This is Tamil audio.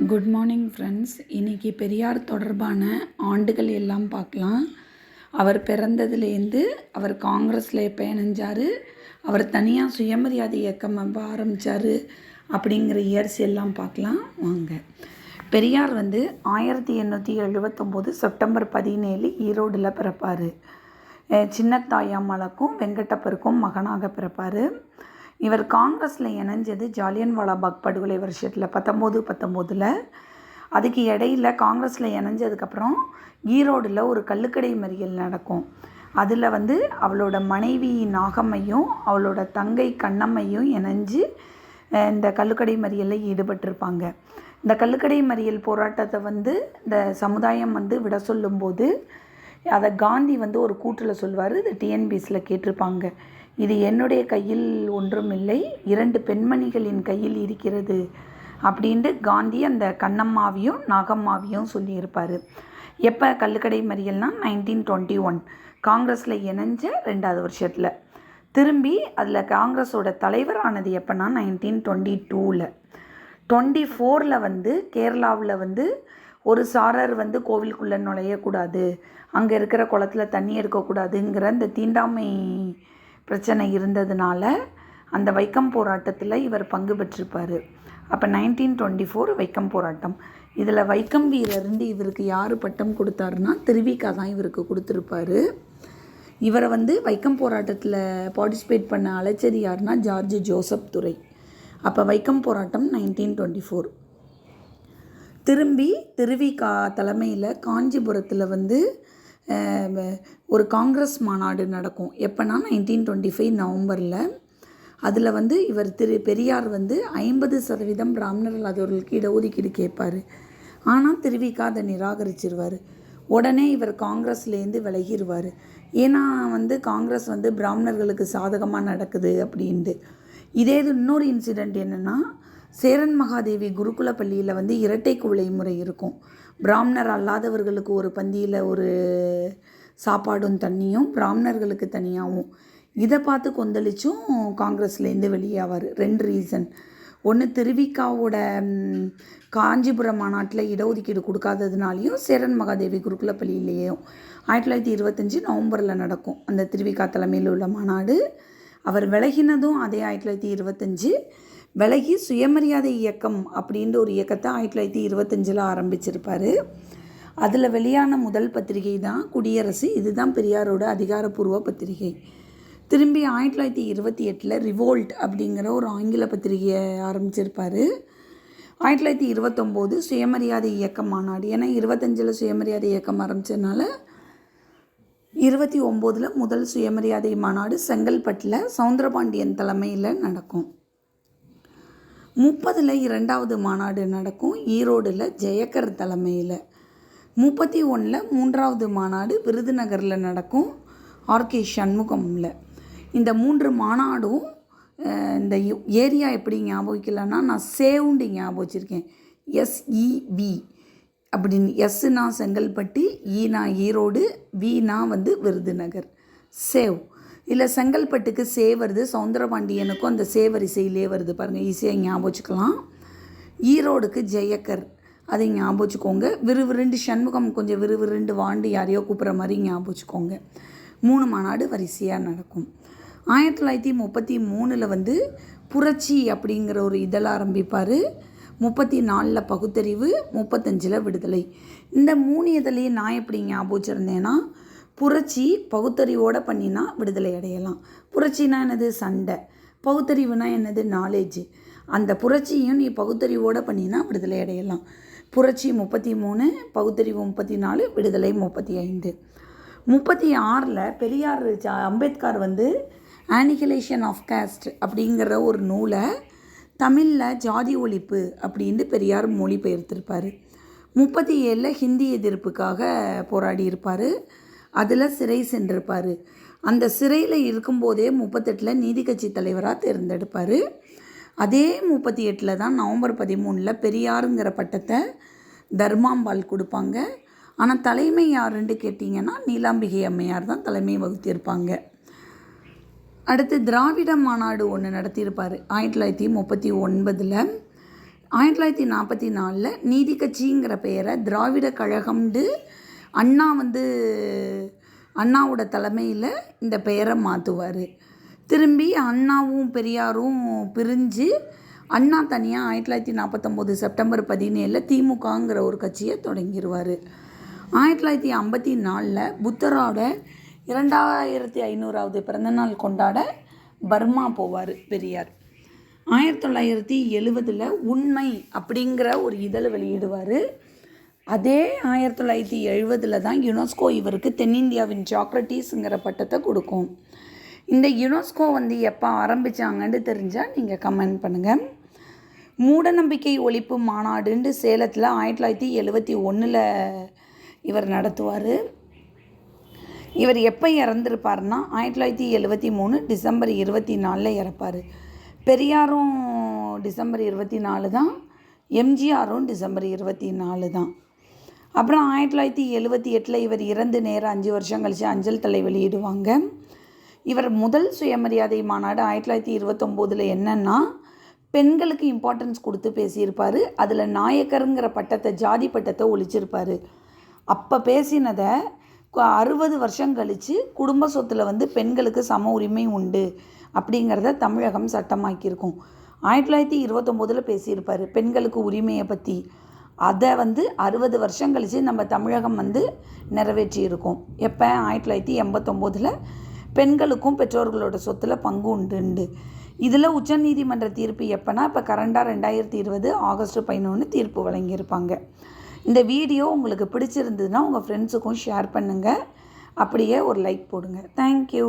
குட் மார்னிங் ஃப்ரெண்ட்ஸ் இன்றைக்கி பெரியார் தொடர்பான ஆண்டுகள் எல்லாம் பார்க்கலாம். அவர் பிறந்ததுலேருந்து அவர் காங்கிரஸில் பயணிஞ்சார் அவர் தனியாக சுயமரியாதை இயக்கம் ஆரம்பித்தார் அப்படிங்கிற இயர்ஸ் எல்லாம் பார்க்கலாம். வாங்க. பெரியார் வந்து ஆயிரத்தி எண்ணூற்றி எழுபத்தொம்போது செப்டம்பர் பதினேழு ஈரோடில் பிறப்பார். சின்னத்தாயாமலுக்கும் வெங்கடப்பருக்கும் மகனாக பிறப்பார். இவர் காங்கிரஸில் இணைஞ்சது ஜாலியன் வாலாபாக் படுகொலை வருஷத்தில் பத்தொம்போது பத்தொம்போதில். அதுக்கு இடையில காங்கிரஸில் இணைஞ்சதுக்கப்புறம் ஈரோடில் ஒரு கல்லுக்கடை மறியல் நடக்கும். அதில் வந்து அவளோட மனைவி நாகம்மையும் அவளோட தங்கை கண்ணம்மையும் இணைஞ்சு இந்த கல்லுக்கடை மறியலில் ஈடுபட்டிருப்பாங்க. இந்த கல்லுக்கடை மறியல் போராட்டத்தை வந்து இந்த சமுதாயம் வந்து விட சொல்லும்போது அதை காந்தி வந்து ஒரு கூற்றில் சொல்வார் இது டிஎன்பிஎஸ்சில் கேட்டிருப்பாங்க. இது என்னுடைய கையில் ஒன்றும் இல்லை இரண்டு பெண்மணிகளின் கையில் இருக்கிறது அப்படின்ட்டு காந்தி அந்த கண்ணம்மாவையும் நாகம்மாவையும் சொல்லியிருப்பார். எப்போ கல்லுக்கடை மறியல்னா நைன்டீன் டுவெண்ட்டி ஒன் காங்கிரஸில் இணைஞ்ச ரெண்டாவது வருஷத்தில். திரும்பி அதில் காங்கிரஸோட தலைவர் ஆனது எப்போனா நைன்டீன் டுவெண்ட்டி டூவில் டுவெண்ட்டி ஃபோரில் வந்து கேரளாவில் வந்து ஒரு சாரர் வந்து கோவிலுக்குள்ளே நுழையக்கூடாது. அங்கே இருக்கிற குளத்துல தண்ணி எடுக்கக்கூடாதுங்கிற இந்த தீண்டாமை பிரச்சனை இருந்ததுனால அந்த வைக்கம் போராட்டத்தில் இவர் பங்கு பெற்றிருப்பார். அப்போ நைன்டீன் டுவெண்ட்டி ஃபோர் வைக்கம் போராட்டம். இதில் வைக்கம் வீரர்ந்து இவருக்கு யார் பட்டம் கொடுத்தாருன்னா திருவிக்கா தான் இவருக்கு கொடுத்துருப்பாரு. இவரை வந்து வைக்கம் போராட்டத்தில் பார்ட்டிசிபேட் பண்ண அழைச்சது யாருன்னா ஜார்ஜ் ஜோசப் துறை அப்போ வைக்கம் போராட்டம் நைன்டீன் டுவெண்ட்டி ஃபோர் திரும்பி திருவிகா தலைமையில் காஞ்சிபுரத்தில் வந்து ஒரு காங்கிரஸ் மாநாடு நடக்கும். எப்போனா நைன்டீன் டுவெண்ட்டி ஃபைவ் நவம்பரில். அதில் வந்து இவர் திரு பெரியார் வந்து ஐம்பது சதவீதம் பிராமணர்கள் இல்லாதவர்களுக்கு இடஒதுக்கீடு கேட்பார். ஆனால் திருவிக்கா அதை நிராகரிச்சிருவார். உடனே இவர் காங்கிரஸ்லேருந்து விலகிடுவார் ஏன்னா வந்து காங்கிரஸ் வந்து பிராமணர்களுக்கு சாதகமாக நடக்குது அப்படின்ட்டு. இதே இது இன்னொரு இன்சிடெண்ட் என்னென்னா சேரன் மகாதேவி குருகுல பள்ளியில் வந்து இரட்டை குவளை முறை இருக்கும். பிராமணர் அல்லாதவர்களுக்கு ஒரு பந்தியில் ஒரு சாப்பாடும் தண்ணியும் பிராமணர்களுக்கு தனியாகவும் இதை பார்த்து கொந்தளிச்சும் காங்கிரஸ்லேருந்து வெளியாவார் ரெண்டு ரீசன். ஒன்று திருவிக்காவோட காஞ்சிபுரம் மாநாட்டில் இடஒதுக்கீடு கொடுக்காததுனாலையும் சேரன் மகாதேவி குருகுல பள்ளியிலேயும் ஆயிரத்தி தொள்ளாயிரத்தி இருபத்தஞ்சி நவம்பரில் நடக்கும் அந்த திருவிக்கா தலைமையில் உள்ள மாநாடு. அவர் விலகினதும் அதே ஆயிரத்தி தொள்ளாயிரத்தி இருபத்தஞ்சி விலகி சுயமரியாதை இயக்கம் அப்படின்ற ஒரு இயக்கத்தை ஆயிரத்தி தொள்ளாயிரத்தி இருபத்தஞ்சில் ஆரம்பிச்சிருப்பார். அதில் வெளியான முதல் பத்திரிகை தான் குடியரசு. இதுதான் பெரியாரோட அதிகாரப்பூர்வ பத்திரிகை. திரும்பி ஆயிரத்தி தொள்ளாயிரத்தி இருபத்தி எட்டில் ரிவோல்ட் அப்படிங்கிற ஒரு ஆங்கில பத்திரிகையை ஆரம்பிச்சிருப்பார். ஆயிரத்தி தொள்ளாயிரத்தி இருபத்தொம்போது சுயமரியாதை இயக்கம் மாநாடு. ஏன்னா இருபத்தஞ்சில் சுயமரியாதை இயக்கம் ஆரம்பித்ததுனால இருபத்தி ஒம்போதில் முதல் சுயமரியாதை மாநாடு செங்கல்பட்டில் சவுந்தரபாண்டியன் தலைமையில் நடக்கும். முப்பதில் இரண்டாவது மாநாடு நடக்கும் ஈரோடில் ஜெயக்கர் தலைமையில். முப்பத்தி ஒன்றில் மூன்றாவது மாநாடு விருதுநகரில் நடக்கும் ஆர்கே சண்முகமில். இந்த மூன்று மாநாடும் இந்த ஏரியா எப்படி ஞாபகிக்கலன்னா நான் சேவுண்டு ஞாபகம் வச்சுருக்கேன். எஸ்இவி அப்படின்னு எஸ்னா செங்கல்பட்டு e ஈனா ஈரோடு வீணா வந்து விருதுநகர். சேவ். இல்லை செங்கல்பட்டுக்கு சேவருது சவுந்தரபாண்டியனுக்கும் அந்த சேவர் இசையிலே வருது பாருங்கள் ஈஸியாக ஞாபகம் வச்சுக்கலாம். ஈரோடுக்கு ஜெயக்கர். அதை ஞாபகம் வச்சுக்கோங்க. விறுவிறுண்டு சண்முகம் கொஞ்சம் விறுவிறுண்டு வாண்டு யாரையோ கூப்பிட்ற மாதிரி ஞாபகம் வச்சுக்கோங்க. மூணு மாநாடு வரிசையாக நடக்கும். ஆயிரத்தி தொள்ளாயிரத்தி முப்பத்தி மூணில் வந்து புரட்சி அப்படிங்கிற ஒரு இதழ் ஆரம்பிப்பார். முப்பத்தி நாலில் பகுத்தறிவு முப்பத்தஞ்சில் விடுதலை. இந்த மூணு இதழையும் நான் எப்படி ஞாபகம் வச்சுருந்தேன்னா புரட்சி பகுத்தறிவோடு பண்ணினா விடுதலை அடையலாம். புரட்சினா என்னது? சண்டை. பகுத்தறிவுனா என்னது? நாலேஜ் அந்த புரட்சியும் நீ பகுத்தறிவோடு பண்ணினா விடுதலை அடையலாம். புரட்சி முப்பத்தி மூணு பகுத்தறிவு முப்பத்தி நாலு விடுதலை முப்பத்தி ஐந்து. முப்பத்தி ஆறில் பெரியார் அம்பேத்கர் வந்து ஆனிகலேஷன் ஆஃப் காஸ்ட் அப்படிங்கிற ஒரு நூலை தமிழில் ஜாதி ஒழிப்பு அப்படின்னு பெரியார் மொழிபெயர்த்திருப்பார். முப்பத்தி ஏழில் ஹிந்தி எதிர்ப்புக்காக போராடி இருப்பார் அதில் சிறை சென்றிருப்பார். அந்த சிறையில் இருக்கும்போதே முப்பத்தெட்டில் நீதி கட்சி தலைவராக தேர்ந்தெடுப்பார். அதே முப்பத்தி எட்டில் தான் நவம்பர் பதிமூணில் பெரியாருங்கிற பட்டத்தை தர்மாம்பாள் கொடுப்பாங்க. ஆனால் தலைமை யாருன்னு கேட்டிங்கன்னா நீலாம்பிகை அம்மையார் தான் தலைமை வகுத்திருப்பாங்க. அடுத்து திராவிட மாநாடு ஒன்று நடத்தியிருப்பார். ஆயிரத்தி தொள்ளாயிரத்தி முப்பத்தி ஒன்பதில். ஆயிரத்தி தொள்ளாயிரத்தி நாற்பத்தி நாலில் நீதி கட்சிங்கிற பெயரை திராவிட கழகம்னு அண்ணா வந்து அண்ணாவோட தலைமையில் இந்த பெயரை மாற்றுவார் திரும்பி அண்ணாவும் பெரியாரும் பிரிஞ்சு அண்ணா தனியாக ஆயிரத்தி தொள்ளாயிரத்தி நாற்பத்தொம்போது செப்டம்பர் பதினேழில் திமுகங்கிற ஒரு கட்சியை தொடங்கிடுவார் ஆயிரத்தி தொள்ளாயிரத்தி ஐம்பத்தி நாலில் புத்தரோட இரண்டாயிரத்தி ஐநூறாவது பிறந்தநாள் கொண்டாட பர்மா போவார் பெரியார். ஆயிரத்தி தொள்ளாயிரத்தி எழுபதில் உண்மை அப்படிங்கிற ஒரு இதழ் வெளியிடுவார். அதே ஆயிரத்தி தொள்ளாயிரத்தி எழுபதில் தான் யுனெஸ்கோ இவருக்கு தென்னிந்தியாவின் சாக்ரட்டிஸுங்கிற பட்டத்தை கொடுக்கும். இந்த யுனெஸ்கோ வந்து எப்போ ஆரம்பித்தாங்கன்னு தெரிஞ்சால் நீங்கள் கமெண்ட் பண்ணுங்கள் மூடநம்பிக்கை ஒழிப்பு மாநாடுன்ட்டு சேலத்தில் ஆயிரத்தி தொள்ளாயிரத்தி எழுபத்தி ஒன்றில் இவர் நடத்துவார். இவர் எப்போ இறந்துருப்பார்னா ஆயிரத்தி தொள்ளாயிரத்தி எழுபத்தி மூணு டிசம்பர் இருபத்தி நாலில் இறப்பார். பெரியாரும் டிசம்பர் இருபத்தி நாலு தான் எம்ஜிஆரும் டிசம்பர் இருபத்தி நாலு தான். அப்புறம் ஆயிரத்தி தொள்ளாயிரத்தி எழுபத்தி எட்டில் இவர் இறந்து நேரம் அஞ்சு வருஷம் கழித்து அஞ்சல் தலை வெளியிடுவாங்க. இவர் முதல் சுயமரியாதை மாநாடு ஆயிரத்தி தொள்ளாயிரத்தி இருபத்தொம்போதில் என்னென்னா பெண்களுக்கு இம்பார்ட்டன்ஸ் கொடுத்து பேசியிருப்பார். அதில் நாயக்கருங்கிற பட்டத்தை ஜாதி பட்டத்தை ஒழிச்சிருப்பார். அப்போ பேசினதை அறுபது வருஷம் கழித்து குடும்ப சொத்தில் வந்து பெண்களுக்கு சம உரிமை உண்டு அப்படிங்கிறத தமிழகம் சட்டமாக்கியிருக்கும். ஆயிரத்தி தொள்ளாயிரத்தி இருபத்தொம்போதில் பேசியிருப்பார் பெண்களுக்கு உரிமையை பற்றி அதை வந்து அறுபது வருஷம் கழித்து நம்ம தமிழகம் வந்து நிறைவேற்றியிருக்கோம். எப்போ? ஆயிரத்தி தொள்ளாயிரத்தி எண்பத்தொம்போதில் பெண்களுக்கும் பெற்றோர்களோட சொத்தில் பங்கு உண்டு இதில் உச்சநீதிமன்ற தீர்ப்பு எப்போனா இப்போ கரண்டாக ரெண்டாயிரத்தி இருபது ஆகஸ்ட் பதினொன்று தீர்ப்பு வழங்கியிருப்பாங்க. இந்த வீடியோ உங்களுக்கு பிடிச்சிருந்ததுன்னா உங்கள் ஃப்ரெண்ட்ஸுக்கும் ஷேர் பண்ணுங்கள் அப்படியே ஒரு லைக் போடுங்க. தேங்க்யூ